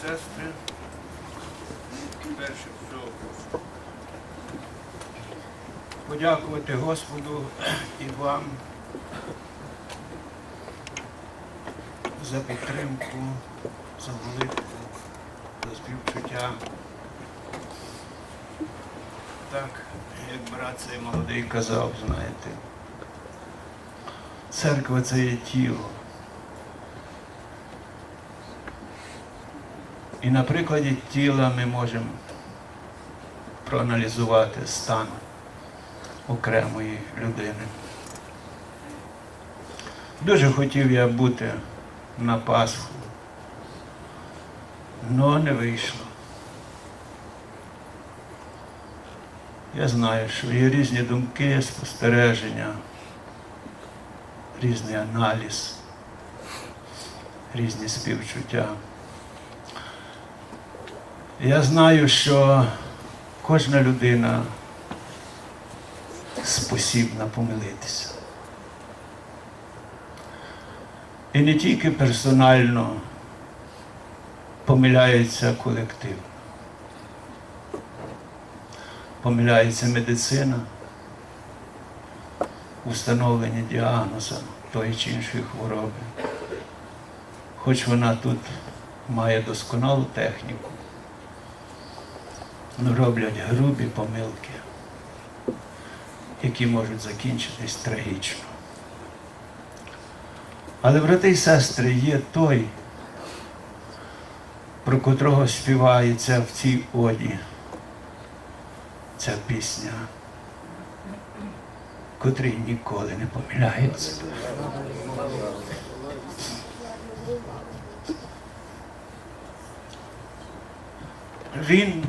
сестри, перше всього подякувати Господу і вам за підтримку, за молитву, за співчуття. Так, як брат цей молодий казав, знаєте, церква це є тіло. І на прикладі тіла ми можемо проаналізувати стан окремої людини. Дуже хотів я бути на Пасху, але не вийшло. Я знаю, що є різні думки, спостереження, різний аналіз, різні співчуття. Я знаю, що кожна людина спосібна помилитися. І не тільки персонально помиляється колектив. Помиляється медицина, установлення діагнозу тої чи іншої хвороби. Хоч вона тут має досконалу техніку, роблять грубі помилки, які можуть закінчитись трагічно. Але, брати і сестри, є той, про котрого співається в цій оді ця пісня, котрий ніколи не помиляється. Він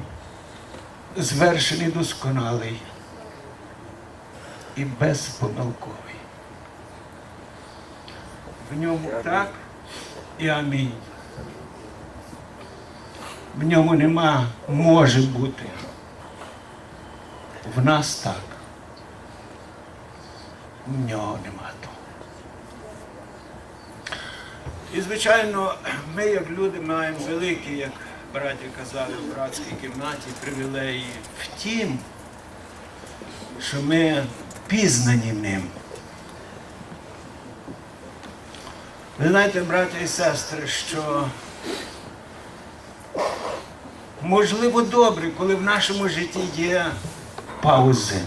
звершений досконалий і безпомилковий. В ньому так і амінь. В ньому нема може бути. В нас так. В нього нема того. І, звичайно, ми, як люди, маємо великі, як браті казали в братській кімнаті, привілеї. Втім, що ми пізнані ним. Ви знаєте, браті і сестри, що можливо добре, коли в нашому житті є паузи.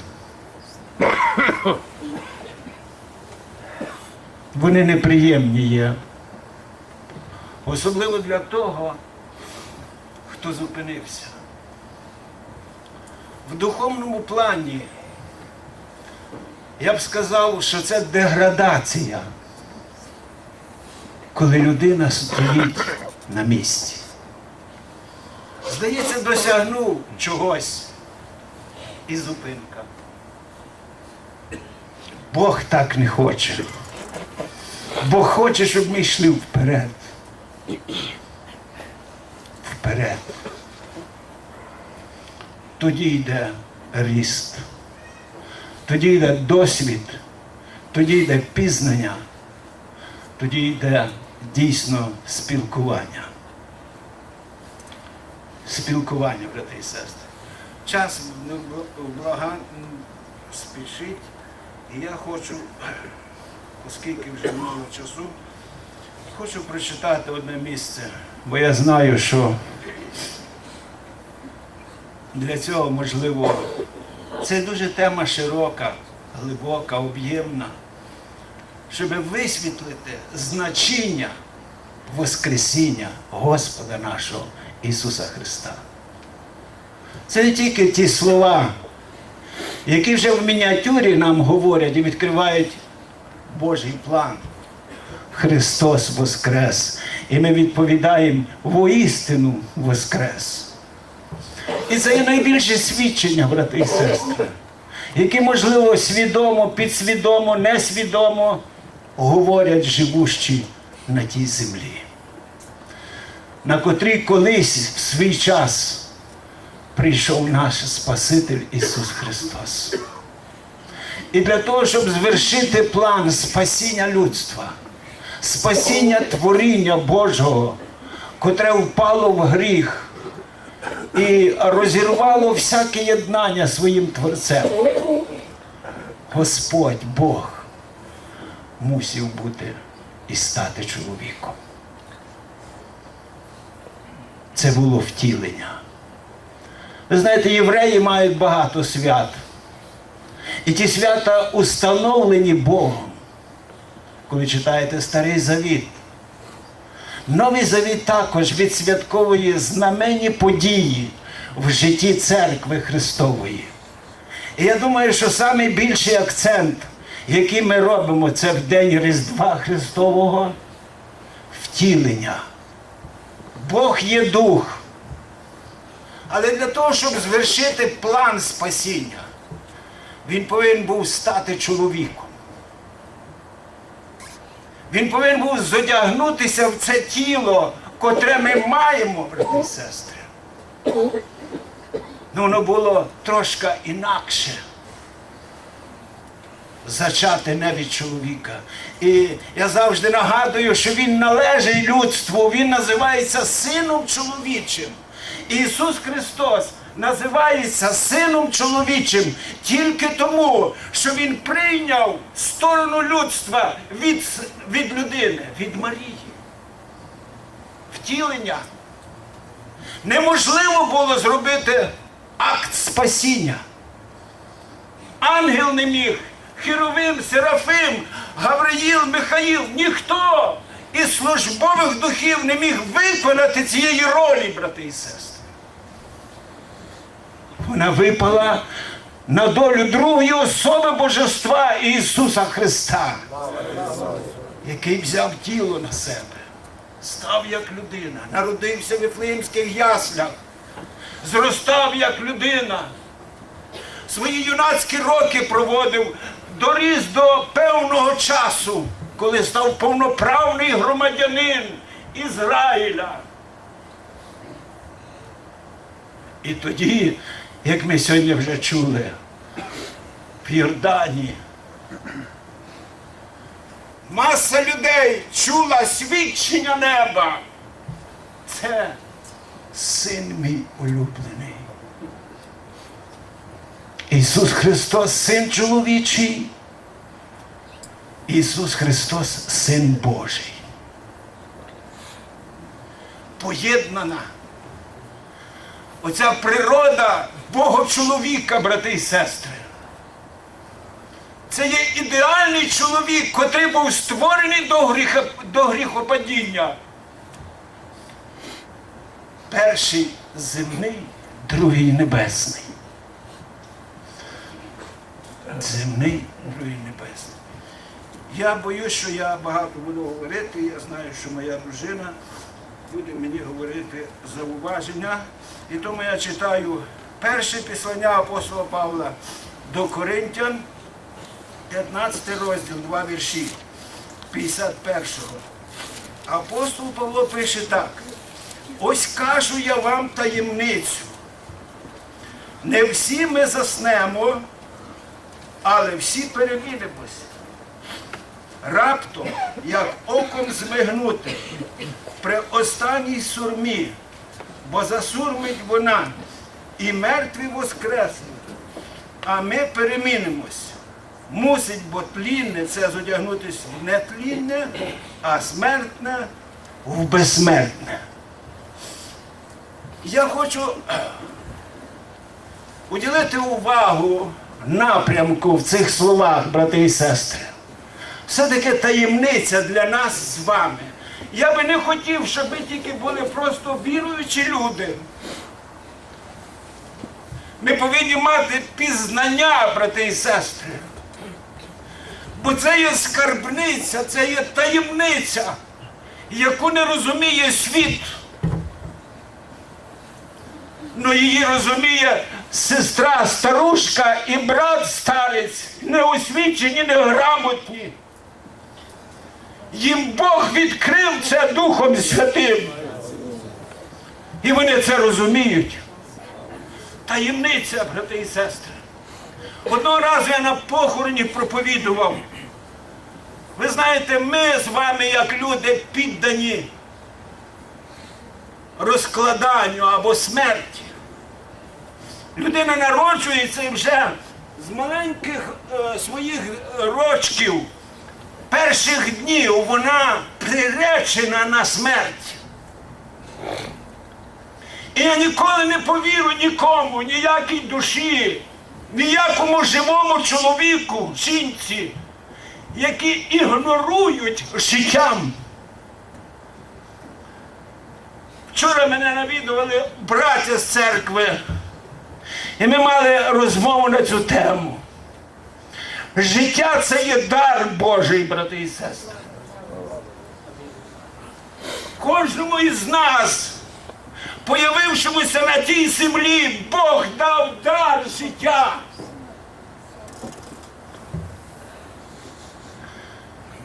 Вони неприємні є. Особливо для того, хто зупинився. В духовному плані я б сказав, що це деградація, коли людина стоїть на місці. Здається, досягнув чогось і зупинка. Бог так не хоче. Бог хоче, щоб ми йшли вперед. Вперед. Тоді йде ріст, тоді йде досвід, тоді йде пізнання, тоді йде дійсно спілкування. Спілкування, брати і сестри. Час ну, блага спішить, і я хочу, оскільки вже мало часу, хочу прочитати одне місце, бо я знаю, що для цього можливо це дуже тема широка, глибока, об'ємна, щоб висвітлити значення Воскресіння Господа нашого Ісуса Христа. Це не тільки ті слова, які вже в мініатюрі нам говорять і відкривають Божий план. Христос Воскрес. І ми відповідаємо воістину Воскрес. І це є найбільше свідчення, брати і сестри, які, можливо, свідомо, підсвідомо, несвідомо говорять живущі на тій землі, на котрій колись в свій час прийшов наш Спаситель Ісус Христос. І для того, щоб звершити план спасіння людства, спасіння творіння Божого, котре впало в гріх і розірвало всяке єднання своїм творцем. Господь Бог мусив бути і стати чоловіком. Це було втілення. Ви знаєте, євреї мають багато свят. І ті свята установлені Богом. Коли читаєте Старий Завіт. Новий Завіт також відсвятковує знаменні події в житті церкви Христової. І я думаю, що найбільший акцент, який ми робимо, це в День Різдва Христового втілення. Бог є дух. Але для того, щоб звершити план спасіння, він повинен був стати чоловіком. Він повинен був зодягнутися в це тіло, котре ми маємо, брати і сестри. Ну, воно було трошки інакше. Зачати не від чоловіка. І я завжди нагадую, що він належить людству, він називається сином чоловічим. Ісус Христос називається сином чоловічим тільки тому, що Він прийняв сторону людства від, від людини, від Марії. Втілення. Неможливо було зробити акт спасіння. Ангел не міг, Херовим, Серафим, Гавриїл, Михаїл, ніхто із службових духів не міг виконати цієї ролі, брати і сестри. Вона випала на долю другої особи Божества Ісуса Христа, який взяв тіло на себе, став як людина, народився в Вифлеємських яслях, зростав як людина свої юнацькі роки проводив, доріс до певного часу, коли став повноправний громадянин Ізраїля. І тоді, як ми сьогодні вже чули, в Йордані маса людей чула свідчення неба. Це син мій улюблений. Ісус Христос Син чоловічий. Ісус Христос Син Божий. Поєднана. Оця природа Бога чоловіка, брати і сестри. Це є ідеальний чоловік, котрий був створений до, гріха, до гріхопадіння. Перший земний, другий небесний земний, другий небесний. Я боюсь, що я багато буду говорити. Я знаю, що моя дружина буде мені говорити зауваження. І тому я читаю перше післання апостола Павла до Коринтян, 15 розділ, два вірші, 51-го. Апостол Павло пише так. Ось кажу я вам таємницю. Не всі ми заснемо, але всі перемінимось. Раптом, як оком змигнути, при останній сурмі, бо засурмить вона, і мертві воскреснуть, а ми перемінимось. Мусить, бо тлінне це зодягнутися в нетлінне, а смертне в безсмертне. Я хочу уділити увагу напрямку в цих словах, брати і сестри. Все-таки таємниця для нас з вами. Я би не хотів, щоб ми тільки були просто віруючі люди. Ми повинні мати пізнання, брати і сестри. Бо це є скарбниця, це є таємниця, яку не розуміє світ. Ну її розуміє сестра старушка і брат старець, неосвічені, неграмотні. Їм Бог відкрив це Духом Святим. І вони це розуміють. Таємниця, брати і сестри. Одного разу я на похороні проповідував. Ви знаєте, ми з вами, як люди, піддані розкладанню або смерті. Людина народжується і вже з маленьких е, своїх рочків, перших днів вона приречена на смерть. І я ніколи не повірю нікому, ніякій душі, ніякому живому чоловіку, жінці, які ігнорують життям. Вчора мене навідували браття з церкви, і ми мали розмову на цю тему. Життя це є дар Божий, брати і сестри. Кожному із нас, появившомуся на тій землі, Бог дав дар життя.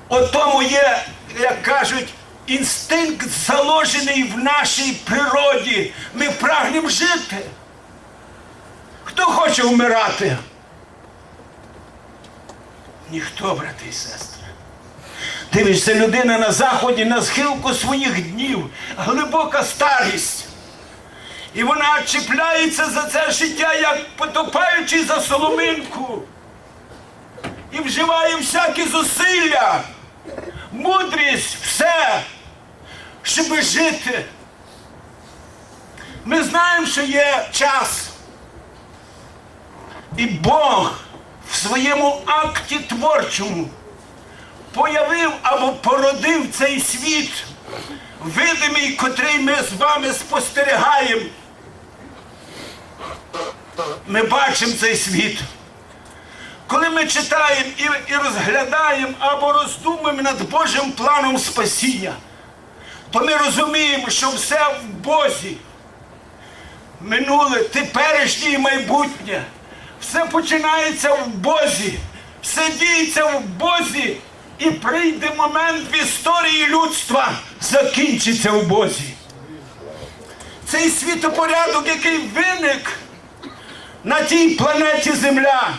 От тому є, як кажуть, інстинкт заложений в нашій природі. Ми прагнемо жити. Хто хоче вмирати? Ніхто, брати і сестри. Дивишся, людина на заході на схилку своїх днів, глибока старість. І вона чіпляється за це життя, як потопаючи за соломинку. І вживає всякі зусилля, мудрість, все, щоб жити. Ми знаємо, що є час. І Бог в своєму акті творчому появив або породив цей світ, видимий, котрий ми з вами спостерігаємо. Ми бачимо цей світ. Коли ми читаємо і, і розглядаємо або роздумуємо над Божим планом спасіння, то ми розуміємо, що все в Бозі. Минуле, теперішнє і майбутнє. Все починається в Бозі, все діється в Бозі, і прийде момент в історії людства, закінчиться в Бозі. Цей світопорядок, який виник на тій планеті Земля,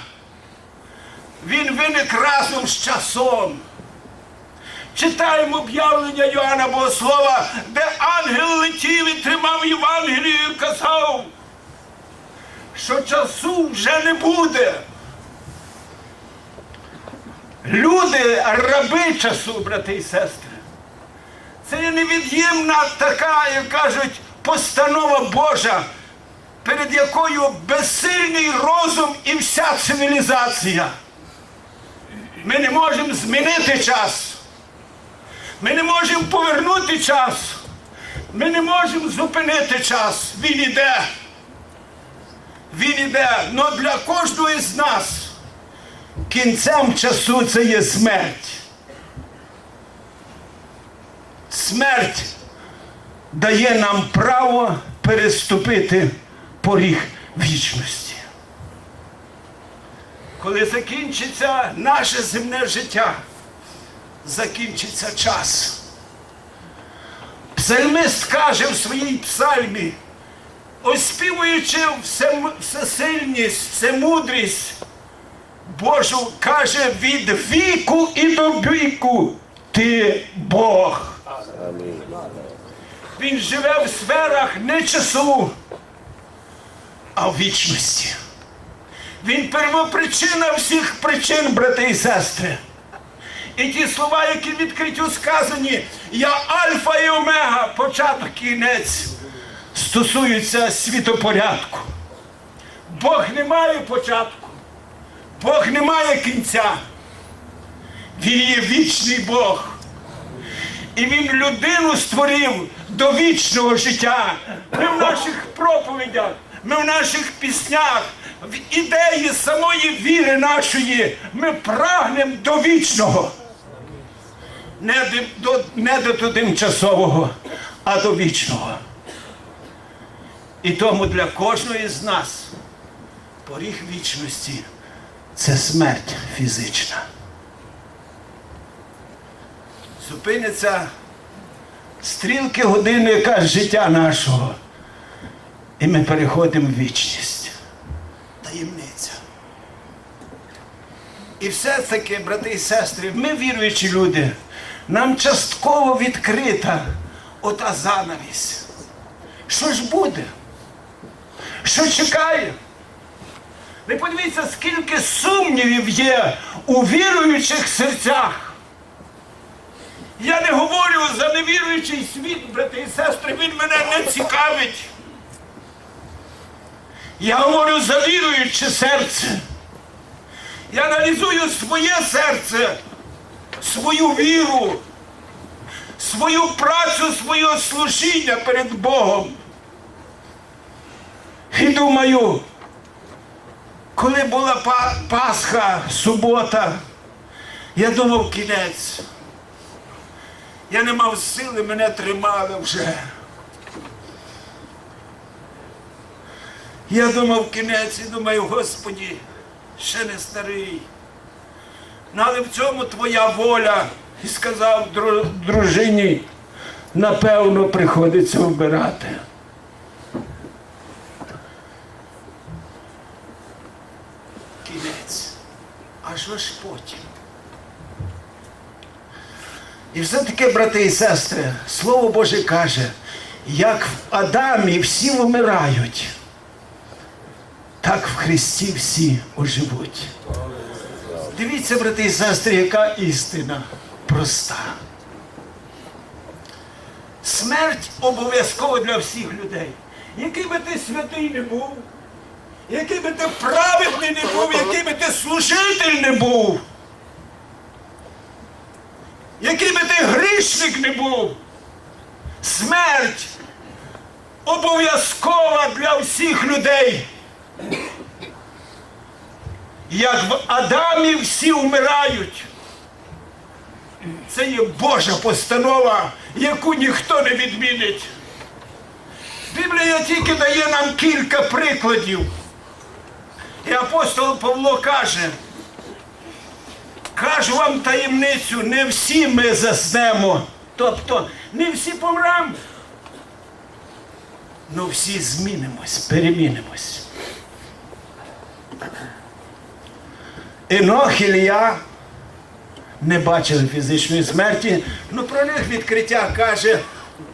він виник разом з часом. Читаємо об'явлення Йоанна Богослова, де ангел летів і тримав Євангелію і казав, що часу вже не буде. Люди, раби часу, брати і сестри. Це невід'ємна така, як кажуть, постанова Божа, перед якою безсильний розум і вся цивілізація. Ми не можемо змінити час. Ми не можемо повернути час. Ми не можемо зупинити час. Він іде. Він іде. Но для кожного із нас кінцем часу це є смерть. Смерть дає нам право переступити поріг вічності. Коли закінчиться наше земне життя, закінчиться час. Псальмист каже в своїй псальмі, оспівуючи всесильність, всемудрість Божу, каже від віку і до віку ти Бог. Він живе в сферах не часу, а в вічності. Він первопричина всіх причин, брати і сестри. І ті слова, які відкриттю сказані, я альфа і омега, початок і кінець, стосуються світопорядку. Бог не має початку, Бог не має кінця. Він є вічний Бог. І він людину створив до вічного життя. Ми в наших проповідях, ми в наших піснях, в ідеї самої віри нашої, ми прагнемо до вічного. Не до, не до тимчасового, а до вічного. І тому для кожного з нас поріг вічності це смерть фізична. Зупиняться стрілки годинника життя нашого. І ми переходимо в вічність. Таємниця. І все-таки, брати і сестри, ми віруючі люди, нам частково відкрита ота занавість. Що ж буде? Що чекає? Ви подивіться, скільки сумнівів є у віруючих серцях. Я не говорю за невіруючий світ, брати і сестри, він мене не цікавить. Я говорю за віруюче серце. Я аналізую своє серце, свою віру, свою працю, своє служіння перед Богом. І думаю, коли була Пасха, субота, я думав кінець. Я не мав сили, мене тримали вже. Я думав кінець і думаю, Господі, ще не старий. Ну, але в цьому твоя воля. І сказав дружині, напевно, приходиться вбирати. Кінець. Що ж потім? І все-таки, брати і сестри, Слово Боже каже, як в Адамі всі вмирають, так в Христі всі оживуть. Дивіться, брати і сестри, яка істина проста. Смерть обов'язково для всіх людей. Який би ти святий не був, який би ти праведний не був, який би ти служитель не був, який би ти грішник не був, смерть обов'язкова для всіх людей. Як в Адамі всі вмирають. Це є Божа постанова, яку ніхто не відмінить. Біблія тільки дає нам кілька прикладів. І апостол Павло каже, кажу вам таємницю, не всі ми заснемо. Тобто не всі помремо. Ну всі змінимось, перемінимось. Енох Ілля не бачили фізичної смерті, але про них відкриття каже,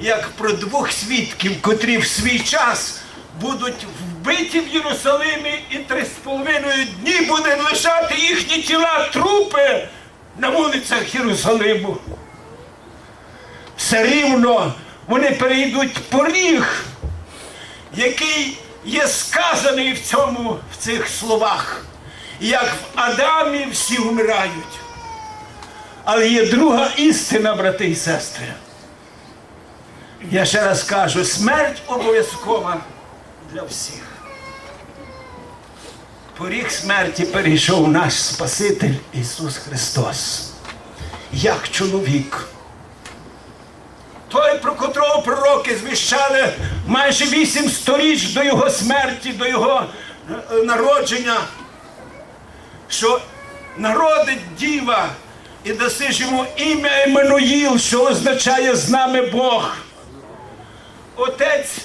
як про двох свідків, котрі в свій час будуть вбиті в Єрусалимі і три з половиною дні буде лежати їхні тіла, трупи на вулицях Єрусалиму. Все рівно вони перейдуть поріг, який є сказаний в цьому, в цих словах. Як в Адамі всі вмирають. Але є друга істина, брати і сестри. Я ще раз кажу, смерть обов'язкова для всіх. Поріг смерті перейшов наш Спаситель Ісус Христос. Як чоловік. Той, про котрого пророки звіщали майже вісім сторіч до його смерті, до його е, народження, що народить діва і даси ж йому ім'я Еммануїл, що означає з нами Бог. Отець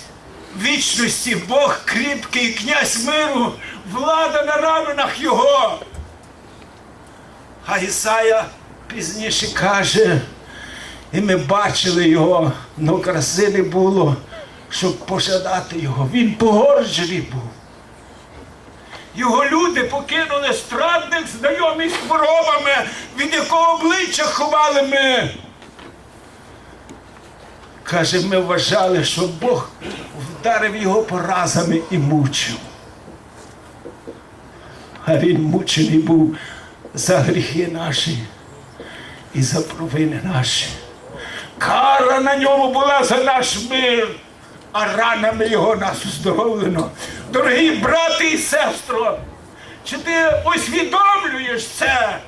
вічності, Бог кріпкий, князь миру, влада на раменах його. А Ісая пізніше каже, і ми бачили його, але краси не було, щоб пожадати його. Він погорджений був. Його люди покинули страдних знайомих з хворобами, від якого обличчя ховали ми. Каже, ми вважали, що Бог вдарив його поразами і мучив. А він мучений був за гріхи наші і за провини наші. Кара на ньому була за наш мир, а ранами його нас оздоровлено. Дорогі брати і сестро, чи ти усвідомлюєш це?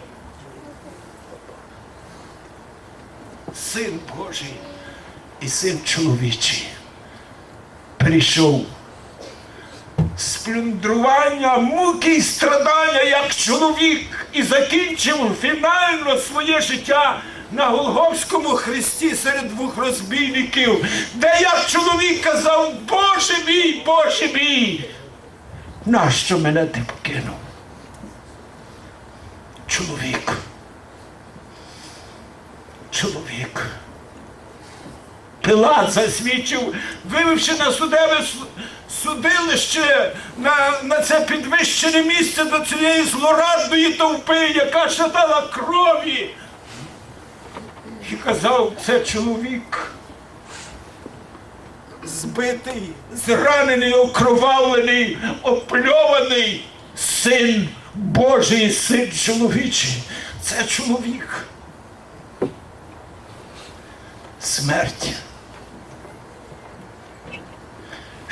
Син Божий і син чоловічий прийшов з плюндрування, муки і страдання як чоловік і закінчив фінально своє життя на Голговському хресті серед двох розбійників, де як чоловік казав, Боже мій, Боже мій, нащо мене ти покинув? Чоловік. Чоловік Пилат засвідчив, вивівши на судове су- судилище на, на це підвищене місце до цієї злорадної товпи, яка жадала крові. І казав, це чоловік збитий, зранений, окровавлений, опльований син Божий, син чоловічий. Це чоловік. Смерть.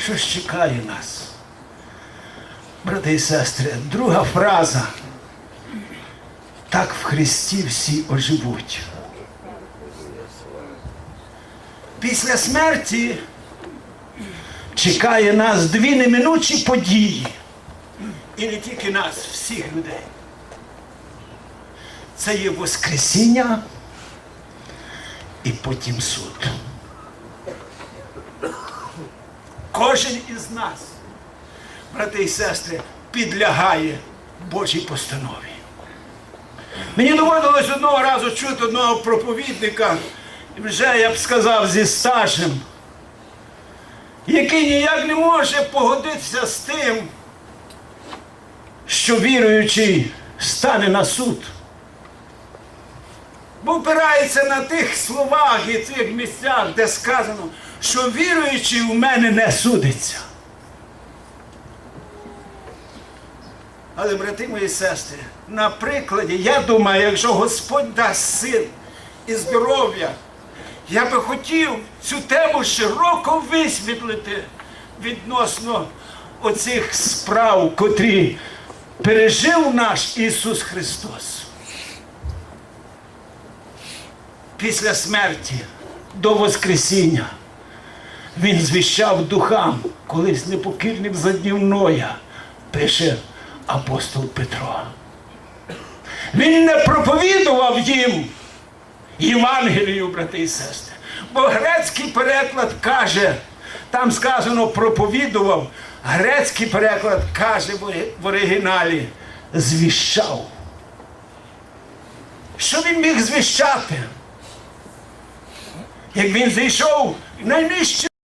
Що чекає нас? Брати і сестри, друга фраза. Так в Христі всі оживуть. Після смерті чекає нас дві неминучі події. І не тільки нас, всіх людей. Це є Воскресіння і потім суд. Кожен із нас, брати і сестри, підлягає Божій постанові. Мені доводилось одного разу чути одного проповідника, вже я б сказав зі стажем, який ніяк не може погодитися з тим, що віруючий стане на суд. Бо опирається на тих словах і цих місцях, де сказано, що віруючий у мене не судиться. Але, брати мої сестри, на прикладі, я думаю, якщо Господь дасть сил і здоров'я, я би хотів цю тему широко висвітлити відносно оцих справ, котрі пережив наш Ісус Христос. Після смерті до Воскресіння Він звіщав духам, колись непокірним за Ноя, пише апостол Петро. Він не проповідував їм Євангелію, брати і сестри. Бо грецький переклад каже, там сказано проповідував, грецький переклад каже в оригіналі звіщав. Що він міг звіщати? Як він зайшов в найнижче